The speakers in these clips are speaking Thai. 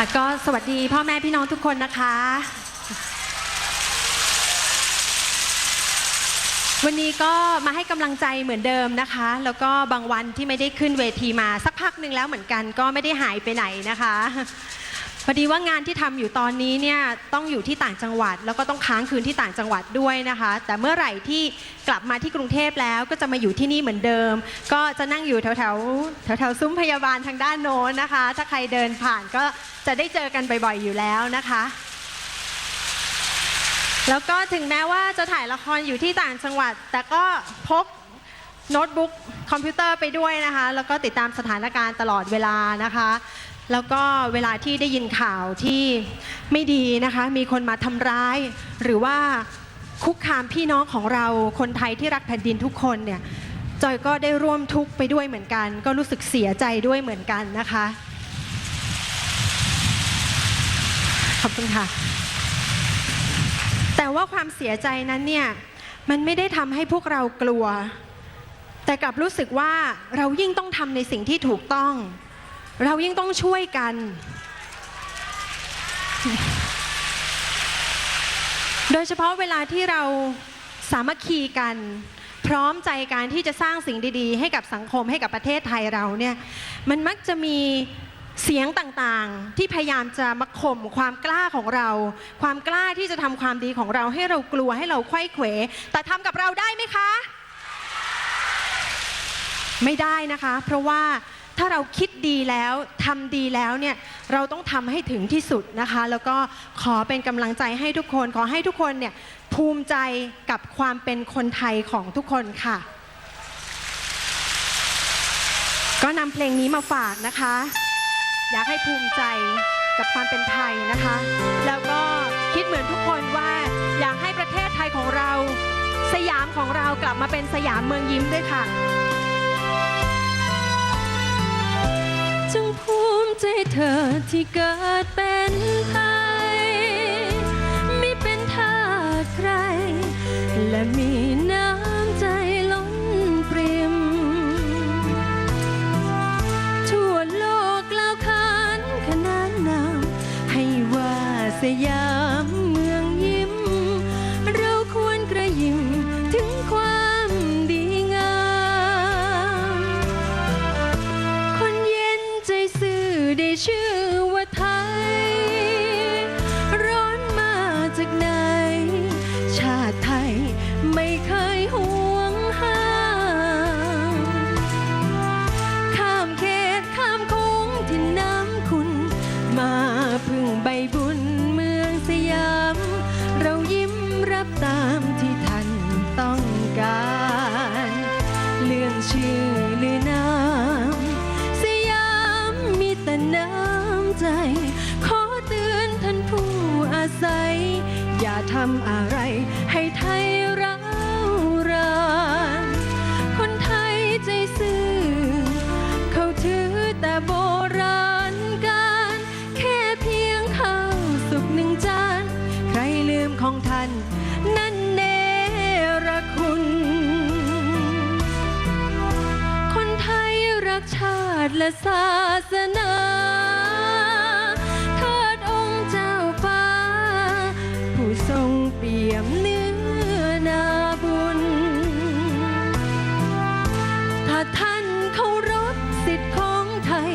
ค่ะก็สวัสดีพ่อแม่พี่น้องทุกคนนะคะ วันนี้ก็มาให้กำลังใจเหมือนเดิมนะคะ แล้วก็บางวันที่ไม่ได้ขึ้นเวทีมาสักพักหนึ่งแล้วเหมือนกัน ก็ไม่ได้หายไปไหนนะคะ พอดีว่างานที่ทำอยู่ตอนนี้เนี่ยต้องอยู่ที่ต่างจังหวัด แล้วก็ต้องค้างคืนที่ต่างจังหวัดด้วยนะคะ แต่เมื่อไหร่ที่กลับมาที่กรุงเทพแล้วก็จะมาอยู่ที่นี่เหมือนเดิม ก็จะนั่งอยู่แถวแถวแถวแถวซุ้มพยาบาลทางด้านโน้นนะคะ ถ้าใครเดินผ่านก็จะได้เจอกันบ่อยๆอยู่แล้วนะคะแล้วก็ถึงแม้ว่าจะถ่ายละครอยู่ที่ต่างจังหวัด แต่ก็พกโน้ตบุ๊กคอมพิวเตอร์ไปด้วยนะคะ แล้วก็ติดตามสถานการณ์ตลอดเวลานะคะ แล้วก็เวลาที่ได้ยินข่าวที่ไม่ดีนะคะ มีคนมาทำร้าย หรือว่าคุกคามพี่น้องของเราคนไทยที่รักแผ่นดินทุกคนเนี่ยจอยก็ได้ร่วมทุกข์ไปด้วยเหมือนกัน ก็รู้สึกเสียใจด้วยเหมือนกันนะคะ ขอบคุณค่ะ แต่ว่าความเสียใจนั้นเนี่ยมันไม่ได้ทำให้พวกเรากลัว แต่กลับรู้สึกว่าเรายิ่งต้องทำในสิ่งที่ถูกต้อง เรายิ่งต้องช่วยกัน โดยเฉพาะเวลาที่เราสามัคคีกัน พร้อมใจการที่จะสร้างสิ่งดีๆ ให้กับสังคมให้กับประเทศไทยเราเนี่ยมันมักจะมีเสียงต่างๆ ที่พยายามจะมาข่มความกล้าของเรา ความกล้าที่จะทำความดีของเราให้เรากลัวให้เราไขว้เขว แต่ทำกับเราได้ไหมคะ ไม่ได้นะคะ เพราะว่า ถ้าเราคิดดีแล้วทำดีแล้วเนี่ยเราต้องทำให้ถึงที่สุดนะคะ แล้วก็ขอเป็นกำลังใจให้ทุกคน ขอให้ทุกคนเนี่ยภูมิใจกับความเป็นคนไทยของทุกคนค่ะ ก็นำเพลงนี้มาฝากนะคะ อยากให้ภูมิใจกับความเป็นไทยนะคะ แล้วก็คิดเหมือนทุกคนว่าอยากให้ประเทศไทยของเรา สยามของเรากลับมาเป็นสยามเมืองยิ้มด้วยค่ะ จงภูมิใจเธอที่เกิดเป็นไทยไม่เป็นทาสใคร และมีน้ำใจล้นปริม ทั่วโลกกล่าวขานขนานนามให้ว่าสยาม สนาเทิดองค์เจ้าฟ้า ผู้ทรงเปี่ยมเนื้อนาบุญ ถ้าท่านเคารพสิทธิ์ของไทย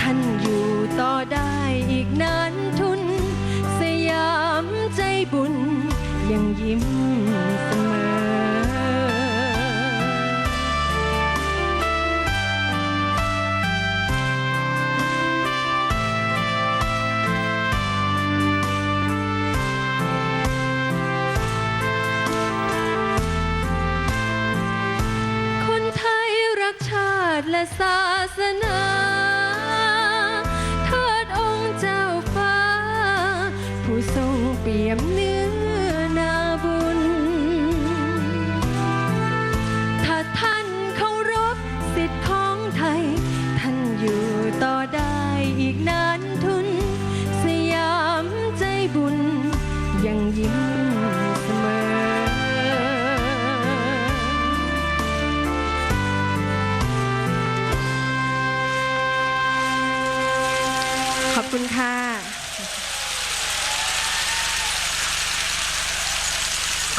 ท่านอยู่ต่อได้อีกนานทุน สยามใจบุญยังยิ้ม ศาสนา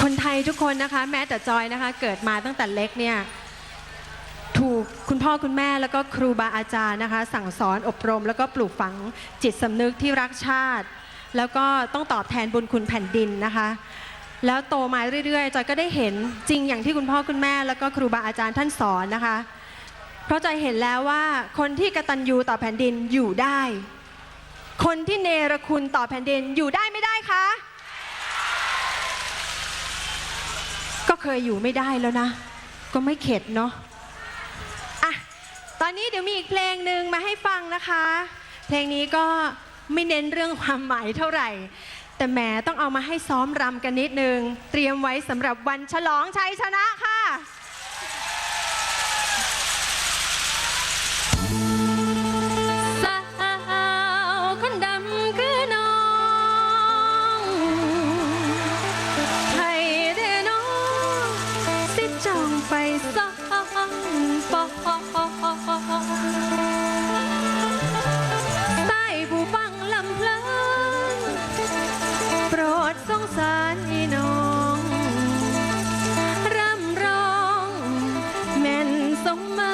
คนไทุกคนนะคะ แม้แต่จอยนะคะ เกิดมาตั้งแต่เล็กเนี่ยถูกคุณพ่อคุณแม่แล้วก็ครูบาอาจารย์นะคะ สั่งสอนอบรม แล้วก็ปลูกฝังจิตสำนึกที่รักชาติ แล้วก็ต้องตอบแทนบุญคุณแผ่นดินนะคะ แล้วโตมาเรื่อยๆจอยก็ได้เห็นจริงอย่างที่คุณพ่อคุณแม่ แล้วก็ครูบาอาจารย์ท่านสอนนะคะ เพราะจอยเห็นแล้วว่าคนที่กตัญญูต่อแผ่นดินอยู่ได้ คนที่เนรคุณต่อแผ่นดินอยู่ได้ไม่ได้คะ ก็เคยอยู่ไม่ได้แล้วนะ ก็ไม่เข็ดเนาะอะตอนนี้เดี๋ยวมีอีกเพลงหนึ่งมาให้ฟังนะคะ เพลงนี้ก็ไม่เน้นเรื่องความหมายเท่าไหร่ แต่แหมต้องเอามาให้ซ้อมรำกันนิดนึง เตรียมไว้สำหรับวันฉลองชัยชนะค่ะ ไปสองปอใต้ผู้ฟังลำเพลินโปรดสงสารอีน้องร่ำร้องแม่นสมมา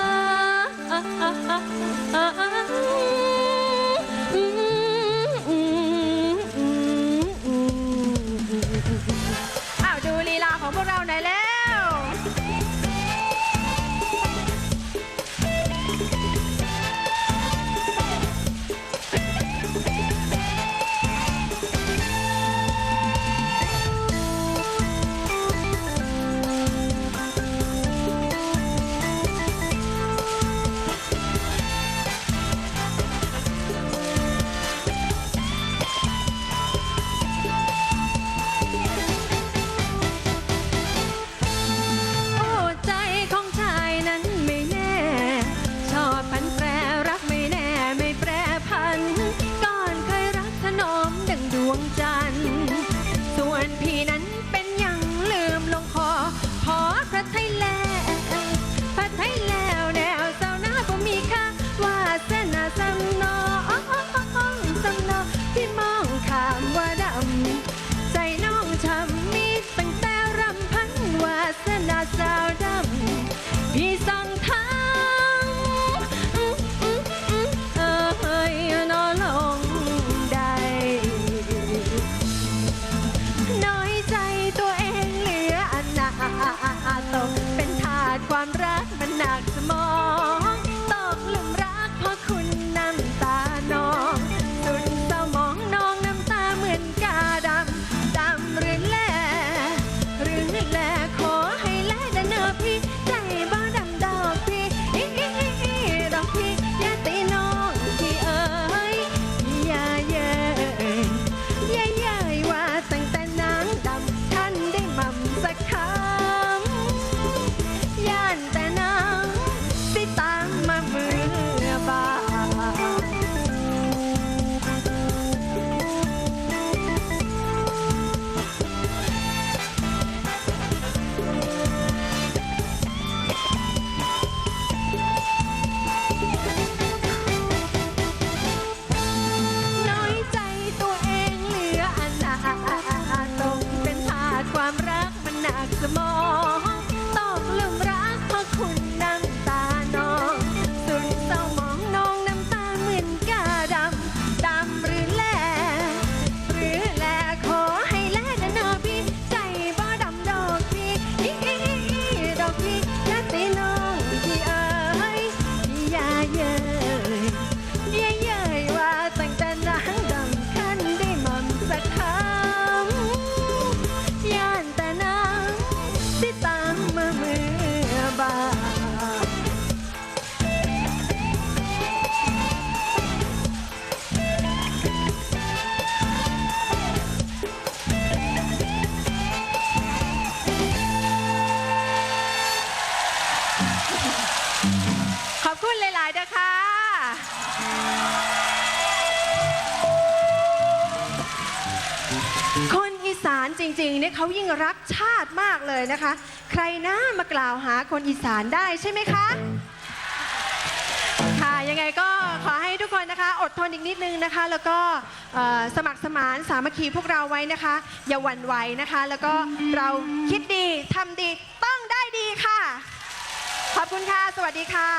จริงๆเนี่ยเขายิ่งรักชาติมากเลยนะคะ ใครนะมากล่าวหาคนอีสานได้ใช่ไหมคะ ค่ะยังไงก็ขอให้ทุกคนนะคะอดทนอีกนิดนึงนะคะ แล้วก็เอ่อสมัครสมานสามัคคีพวกเราไว้นะคะ อย่าหวั่นไหวนะคะ แล้วก็เราคิดดีทำดีต้องได้ดีค่ะ ขอบคุณค่ะ สวัสดีค่ะ